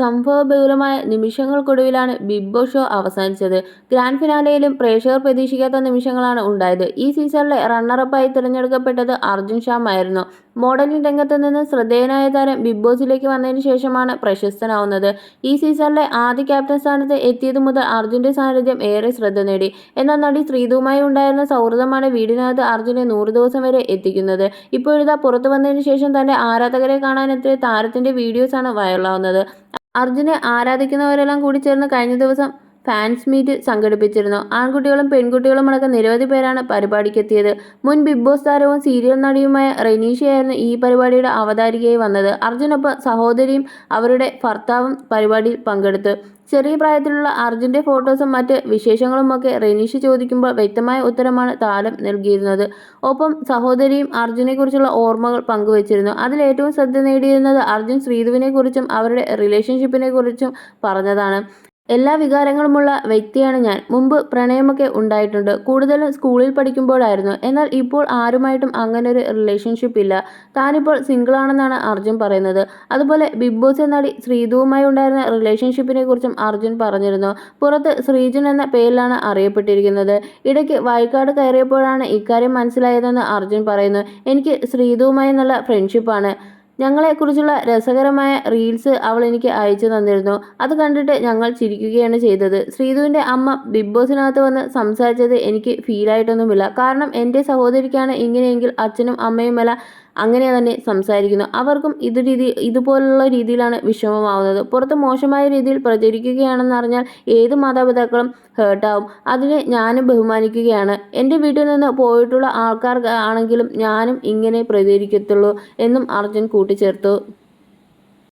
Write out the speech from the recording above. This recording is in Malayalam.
സംഭവബഹുലമായ നിമിഷങ്ങൾക്കൊടുവിലാണ് ബിഗ് ബോസ് ഷോ അവസാനിച്ചത്. ഗ്രാൻഡ് ഫിനാലയിലും പ്രേക്ഷകർ പ്രതീക്ഷിക്കാത്ത നിമിഷങ്ങളാണ് ഉണ്ടായത്. ഈ സീസണിലെ റണ്ണറപ്പായി തിരഞ്ഞെടുക്കപ്പെട്ടത് അർജുൻ ഷാം ആയിരുന്നു മോഡലിംഗ് രംഗത്ത് നിന്ന് ശ്രദ്ധേയനായ താരം ബിഗ് ബോസിലേക്ക് വന്നതിന് ശേഷമാണ് പ്രശസ്തനാവുന്നത്. ഈ സീസണിലെ ആദ്യ ക്യാപ്റ്റൻ സ്ഥാനത്ത് എത്തിയതു മുതൽ അർജുന്റെ സാന്നിധ്യം ഏറെ ശ്രദ്ധ നേടി. എന്നാൽ നടി ശ്രീതുവുമായി ഉണ്ടായിരുന്ന സൗഹൃദമാണ് വീടിനകത്ത് അർജുനെ നൂറ് ദിവസം വരെ എത്തിക്കുന്നത്. ഇപ്പോഴിതാ പുറത്തു വന്നതിന് ശേഷം തന്റെ ആരാധകരെ കാണാനെത്തിയ താരത്തിന്റെ വീഡിയോസാണ് വൈറലാവുന്നത്. അർജുനെ ആരാധിക്കുന്നവരെല്ലാം കൂടി ചേർന്ന് കഴിഞ്ഞ ദിവസം ഫാൻസ് മീറ്റ് സംഘടിപ്പിച്ചിരുന്നു. ആൺകുട്ടികളും പെൺകുട്ടികളും അടക്കം നിരവധി പേരാണ് പരിപാടിക്കെത്തിയത്. മുൻ ബിഗ് ബോസ് താരവും സീരിയൽ നടിയുമായ റെനീഷയായിരുന്നു ഈ പരിപാടിയുടെ അവതാരികയായി വന്നത്. അർജുനൊപ്പം സഹോദരിയും അവരുടെ ഭർത്താവും പരിപാടിയിൽ പങ്കെടുത്തു. ചെറിയ പ്രായത്തിലുള്ള അർജുന്റെ ഫോട്ടോസും മറ്റ് വിശേഷങ്ങളുമൊക്കെ റെനീഷ് ചോദിക്കുമ്പോൾ വ്യക്തമായ ഉത്തരമാണ് താരം നൽകിയിരുന്നത്. ഒപ്പം സഹോദരിയും അർജുനെക്കുറിച്ചുള്ള ഓർമ്മകൾ പങ്കുവച്ചിരുന്നു. അതിൽ ഏറ്റവും ശ്രദ്ധ നേടിയിരുന്നത് അർജുൻ ശ്രീധുവിനെക്കുറിച്ചും അവരുടെ റിലേഷൻഷിപ്പിനെക്കുറിച്ചും പറഞ്ഞതാണ്. എല്ലാ വികാരങ്ങളുമുള്ള വ്യക്തിയാണ് ഞാൻ. മുമ്പ് പ്രണയമൊക്കെ ഉണ്ടായിട്ടുണ്ട്. കൂടുതലും സ്കൂളിൽ പഠിക്കുമ്പോഴായിരുന്നു. എന്നാൽ ഇപ്പോൾ ആരുമായിട്ടും അങ്ങനെ ഒരു റിലേഷൻഷിപ്പ് ഇല്ല. താനിപ്പോൾ സിംഗിളാണെന്നാണ് അർജുൻ പറയുന്നത്. അതുപോലെ ബിഗ് ബോസ് നടി ശ്രീധുവുമായി ഉണ്ടായിരുന്ന റിലേഷൻഷിപ്പിനെ കുറിച്ചും അർജുൻ പറഞ്ഞിരുന്നു. പുറത്ത് ശ്രീജൻ എന്ന പേരിലാണ് അറിയപ്പെട്ടിരിക്കുന്നത്. ഇടയ്ക്ക് വയക്കാട് കയറിയപ്പോഴാണ് ഇക്കാര്യം മനസ്സിലായതെന്ന് അർജുൻ പറയുന്നു. എനിക്ക് ശ്രീധുവുമായി നല്ല ഫ്രണ്ട്ഷിപ്പാണ് ഞങ്ങളെക്കുറിച്ചുള്ള രസകരമായ റീൽസ് അവൾ എനിക്ക് അയച്ചു തന്നിരുന്നു. അത് കണ്ടിട്ട് ഞങ്ങൾ ചിരിക്കുകയാണ് ചെയ്തത്. ശ്രീധുവിന്റെ അമ്മ ബിഗ് ബോസിനകത്ത് വന്ന് സംസാരിച്ചത് എനിക്ക് ഫീലായിട്ടൊന്നുമില്ല കാരണം എന്റെ സഹോദരിക്കാണ് ഇങ്ങനെയെങ്കിൽ അച്ഛനും അമ്മയുമല്ല അങ്ങനെ തന്നെ സംസാരിക്കുന്നു. അവർക്കും ഇത് രീതി ഇതുപോലുള്ള രീതിയിലാണ് വിഷമമാവുന്നത്. പുറത്ത് മോശമായ രീതിയിൽ പ്രചരിക്കുകയാണെന്നറിഞ്ഞാൽ ഏത് മാതാപിതാക്കളും ഹേർട്ടാവും അതിനെ ഞാനും ബഹുമാനിക്കുകയാണ്. എന്റെ വീട്ടിൽ നിന്ന് പോയിട്ടുള്ള ആൾക്കാർ ആണെങ്കിലും ഞാനും ഇങ്ങനെ പ്രചരിക്കത്തുള്ളൂ എന്നും അർജുൻ കൂട്ടിച്ചേർത്തു.